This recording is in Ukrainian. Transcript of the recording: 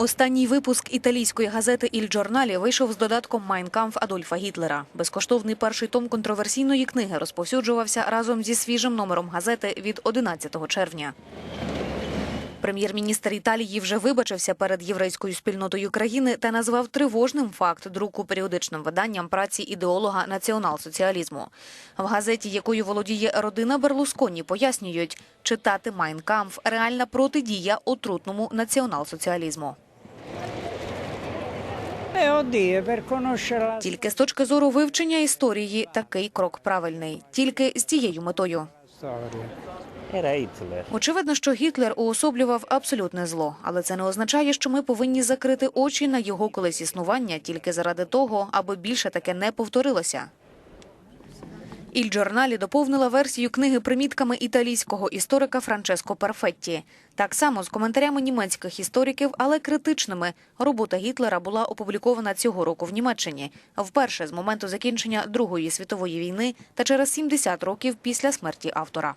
Останній випуск італійської газети «Іль Джорналі» вийшов з додатком «Майнкамф» Адольфа Гітлера. Безкоштовний перший том контроверсійної книги розповсюджувався разом зі свіжим номером газети від 11 червня. Прем'єр-міністр Італії вже вибачився перед єврейською спільнотою країни та назвав тривожним факт друку періодичним виданням праці ідеолога націонал-соціалізму. В газеті, якою володіє родина Берлусконі, пояснюють, читати «Майнкамф» – реальна протидія отрутному націонал-соціалізму. Тільки з точки зору вивчення історії такий крок правильний. Тільки з цією метою. Очевидно, що Гітлер уособлював абсолютне зло, але це не означає, що ми повинні закрити очі на його колись існування тільки заради того, аби більше таке не повторилося. Іль Джорналі доповнила версію книги примітками італійського історика Франческо Перфетті. Так само з коментарями німецьких істориків, але критичними. Робота Гітлера була опублікована цього року в Німеччині, вперше з моменту закінчення Другої світової війни та через 70 років після смерті автора.